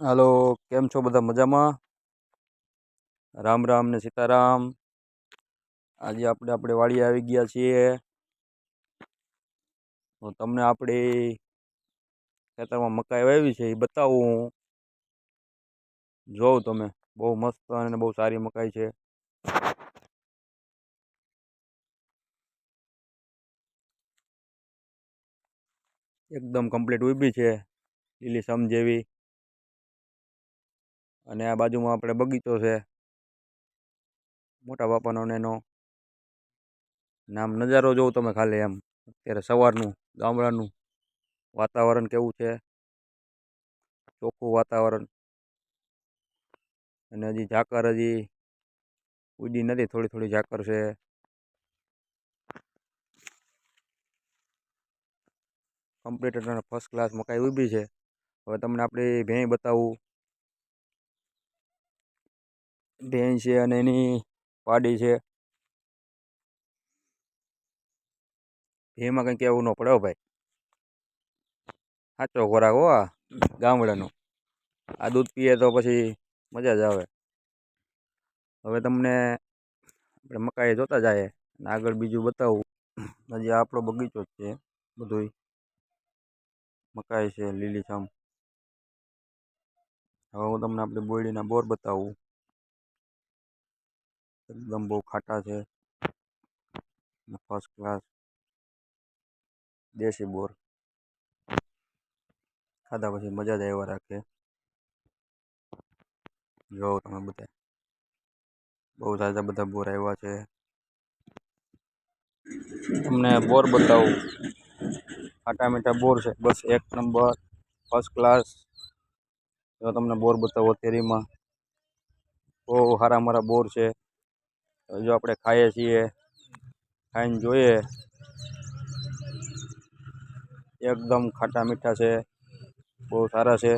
હાલો, કેમ છો બધા મજામાં? રામ રામ ને સીતારામ. આજે આપણે આપણે વાડીએ આવી ગયા છીએ. તો તમને આપણી ખેતરમાં મકાઈ વાવી છે એ બતાવું હું. જોઉં તમે. બહુ મસ્ત અને બહુ સારી મકાઈ છે. એકદમ કમ્પ્લીટ ઊભી છે. લીલી સમ જેવી. અને આ બાજુમાં આપણે બગીચો છે. મોટા બાપાનો ને એનો નામ નજારો જોવો તમે ખાલી એમ. અત્યારે સવારનું, ગામડાનું વાતાવરણ કેવું છે? ચોખ્ખું વાતાવરણ. અને હજી ઝાકર હજી ઉડી નથી, થોડી થોડી ઝાકર છે. કમ્પ્લીટ અને ફર્સ્ટ ક્લાસ મકાઈ ઊભી છે. હવે તમને આપણી ભેં બતાવું. ભેં છે અને એની પાડી છે. એમાં કંઈ કહેવું ન પડે ભાઈ. સાચો ખોરાક હો આ ગામડાનો. આ દૂધ પીએ તો પછી મજા જ આવે. હવે તમને આપણે મકાઈ જોતા જાય અને આગળ બીજું બતાવું. હજી આપણો બગીચો જ છે બધુંય. મકાઈ છે, લીલીછમ. હવે હું તમને આપણે બોયડીના બોર બતાવું. એકદમ બહુ ખાટા છે ફર્સ્ટ ક્લાસ દેશી બોર ખાધા પછી મજા જ આવ્યા રાખે જોવો તમે બધા બહુ ઝાઝા બધા બોર આવ્યા છે તમને બોર બતાવું ખાટા મીઠા બોર છે બસ એક નંબર ફર્સ્ટ ક્લાસ જો તમને બોર બતાવો તેરીમાં બહુ સારા મારા બોર છે જો આપણે ખાઈએ છીએ, ખાઈને જોઈએ. એકદમ ખાટા મીઠા છે, બહુ સારા છે.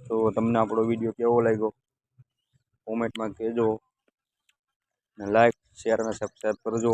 તો તમને આપણો વીડિયો કેવો લાગ્યો? કોમેન્ટમાં કહેજો. લાઈક શેર અને સબસ્ક્રાઈબ કરજો.